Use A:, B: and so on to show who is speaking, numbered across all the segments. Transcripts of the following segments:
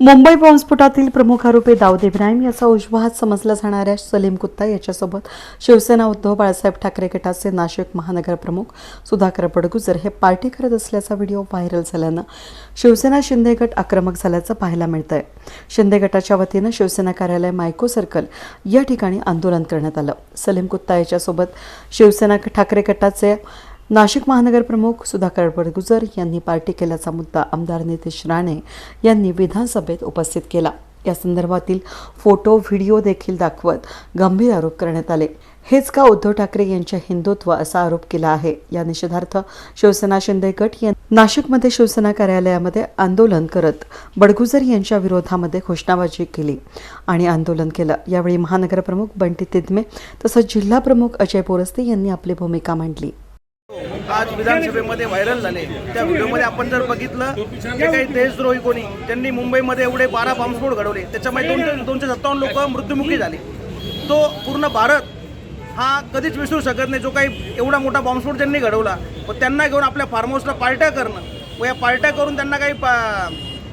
A: मुंबई बॉम्बस्फोटातील प्रमुख आरोपी दाऊद इब्राहिम याचा उजवा हात समजला जाणाऱ्या सलीम कुत्ता याच्यासोबत शिवसेना उद्धव बाळासाहेब ठाकरे गटाचे नाशिक महानगर प्रमुख सुधाकर बडगुजर हे पार्टी करत असल्याचा व्हिडिओ व्हायरल झाल्यानं शिवसेना शिंदे गट आक्रमक झाल्याचं पाहायला मिळत आहे शिंदे गटाच्या वतीनं शिवसेना कार्यालय मायको सर्कल या ठिकाणी आंदोलन करण्यात आलं. सलीम कुत्ता याच्यासोबत शिवसेना ठाकरे गटाचे नाशिक महानगर प्रमुख सुधाकर बडगुजर यांनी पार्टी केल्याचा मुद्दा आमदार नितेश राणे यांनी विधानसभेत उपस्थित केला. या संदर्भातील फोटो व्हिडिओ देखील दाखवत गंभीर आरोप करण्यात आले. हेच का उद्धव ठाकरे यांच्या हिंदुत्व असा आरोप केला आहे? या निषेधार्थ शिवसेना शिंदे गट या नाशिकमध्ये शिवसेना कार्यालयामध्ये आंदोलन करत बडगुजर यांच्या विरोधामध्ये घोषणाबाजी केली आणि आंदोलन केलं. यावेळी महानगरप्रमुख बंटी तिदमे तसंच जिल्हाप्रमुख अजय पोरस्ते यांनी आपली भूमिका मांडली.
B: आज विधानसभेमध्ये व्हायरल झाले. त्या व्हिडिओमध्ये आपण जर बघितलं जे काही देशद्रोही कोणी त्यांनी मुंबईमध्ये एवढे बारा बॉम्बस्फोट घडवले. त्याच्यामध्ये दोनशे दोनशे सत्तावन्न लोक मृत्युमुखी झाले. तो पूर्ण भारत हा कधीच विसरू शकत नाही. जो काही एवढा मोठा बॉम्बस्फोट त्यांनी घडवला व त्यांना घेऊन आपल्या फार्म हाऊसला पार्ट्या करणं व या पार्ट्या करून त्यांना काही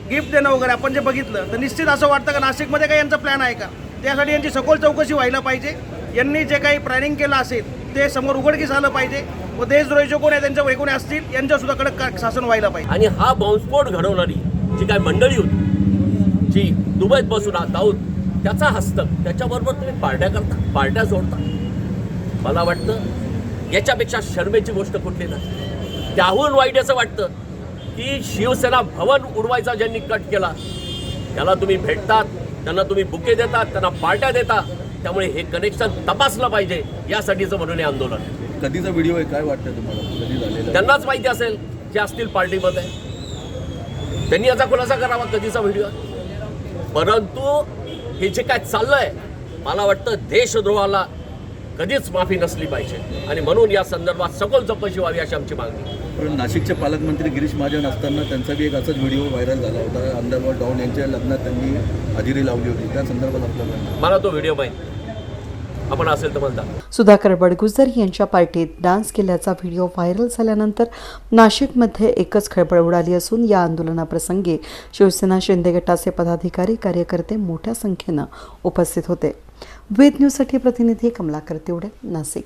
B: गिफ्ट देणं वगैरे आपण जे बघितलं तर निश्चित असं वाटतं का नाशिकमध्ये काही यांचा प्लॅन आहे का? त्यासाठी यांची सखोल चौकशी व्हायला पाहिजे. यांनी जे काही प्लॅनिंग केलं असेल ते समोर उघडकीस आलं पाहिजे व देशद्रोहीचे कोण आहे त्यांच्या वैगुणे असतील यांच्या सुद्धा कडक का- शासन व्हायला पाहिजे.
C: आणि हा बॉम्बस्फोट घडवणारी जी काय मंडळी होती जी दुबईत बसून हा दाऊद त्याचा हस्तक त्याच्याबरोबर तुम्ही पार्ट्या करता पार्ट्या जोडता मला वाटतं याच्यापेक्षा शर्मेची गोष्ट कुठली नाही. त्याहून वाईट असं वाटतं की शिवसेना भवन उडवायचा ज्यांनी कट केला त्याला तुम्ही भेटतात त्यांना तुम्ही बुके देतात त्यांना पार्ट्या देता त्यामुळे हे कनेक्शन तपासलं पाहिजे यासाठीचं म्हणून हे आंदोलन.
D: कधीचा व्हिडिओ आहे काय वाटतं तुम्हाला? कधी झालेला?
C: त्यांनाच माहिती असेल जे असतील पार्टीमध्ये. त्यांनी याचा खुलासा करावा कधीचा व्हिडिओ परंतु हे जे काय चाललंय मला वाटतं देशद्रोहाला कधीच माफी नसली पाहिजे. आणि म्हणून या संदर्भात सखोल चौकशी व्हावी अशी आमची मागणी
D: नाशिकचे पालकमंत्री गिरीश महाजन असताना त्यांचा बी एक असाच व्हिडिओ व्हायरल झाला होता. अंडरवर्ल्ड डाऊन यांच्या लग्नात त्यांनी हजेरी लावली होती. त्या संदर्भात आपल्याला
C: मला तो व्हिडिओ माहीत आपण असेल तर मला.
A: सुधाकर बडगुजर यांच्या पार्टीत डान्स केल्याचा व्हिडिओ व्हायरल झाल्यानंतर नाशिकमध्ये एकच खळबळ उडाली असून या आंदोलनाप्रसंगी शिवसेना शिंदे गटाचे पदाधिकारी कार्यकर्ते मोठ्या संख्येनं उपस्थित होते. वेद न्यूजसाठी प्रतिनिधी कमलाकर तेवढे. नाशिक